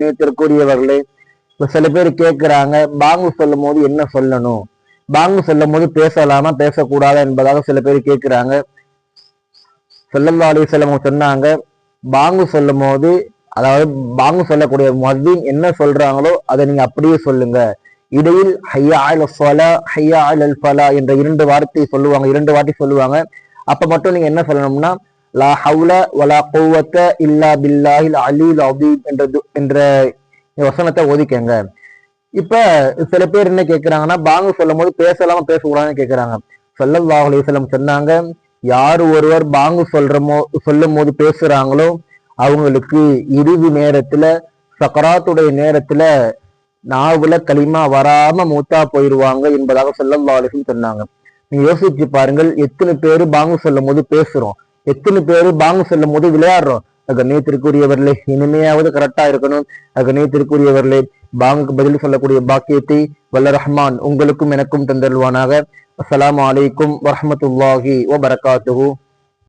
கேட்கக்கூடியவர்களே இப்ப சில பேர் கேட்கிறாங்க பாங்கு சொல்லும் போது என்ன சொல்லணும்? பாங்கு சொல்லும் போது பேசலாமா பேசக்கூடாதா என்பதாக சில பேர் கேட்கிறாங்க செல்லல்லா அலிசல்லம் சொன்னாங்க பாங்கு சொல்லும் போது அதாவது பாங்கு சொல்லக்கூடிய மதியம் என்ன சொல்றாங்களோ அதை நீங்க அப்படியே சொல்லுங்க. இடையில் ஹையா அல் ஃபலா ஹையா அல் ஃபலா என்ற இரண்டு வார்த்தை சொல்லுவாங்க இரண்டு வார்த்தை சொல்லுவாங்க. அப்ப மட்டும் நீங்க என்ன சொல்லணும்னா லா ஹவுல வலா குவத்த இல்லா பில்லாஹில் அலீல் அதீம் என்றது என்ற வசனத்தை ஒதுக்கங்க இப்ப சில பேர் என்ன கேக்குறாங்கன்னா பாங்கு சொல்லும் போது பேசலாம பேசக்கூடாதுன்னு கேக்குறாங்க. ஸல்லல்லாஹு அலைஹி சொன்னாங்க யார் ஒருவர் பாங்கு சொல்றமோ சொல்லும் போது பேசுறாங்களோ அவங்களுக்கு இறுதி நேரத்துல சக்கராத்துடைய நேரத்துல நாவுல களிமா வராம மூத்தா போயிருவாங்க என்பதாக ஸல்லல்லாஹு அலைஹி சொன்னாங்க. நீங்க யோசிச்சு பாருங்கள் எத்தனை பேரு பாங்கு சொல்லும் போது பேசுறோம். எத்தனை பேர் பாங்கு சொல்லும் போது விளையாடுறோம் கண்ணியத்திற்குரியவர்களே இனிமையாவது கரெக்டா இருக்கணும். கண்ணியத்திற்குரியவர்களே பாங்குக்கு பதில் சொல்லக்கூடிய பாக்கியத்தை வல்ல ரஹ்மான் உங்களுக்கும் எனக்கும் தந்தருவானாக அஸ்ஸலாமு அலைக்கும் ஓ வபரகாத்துஹு.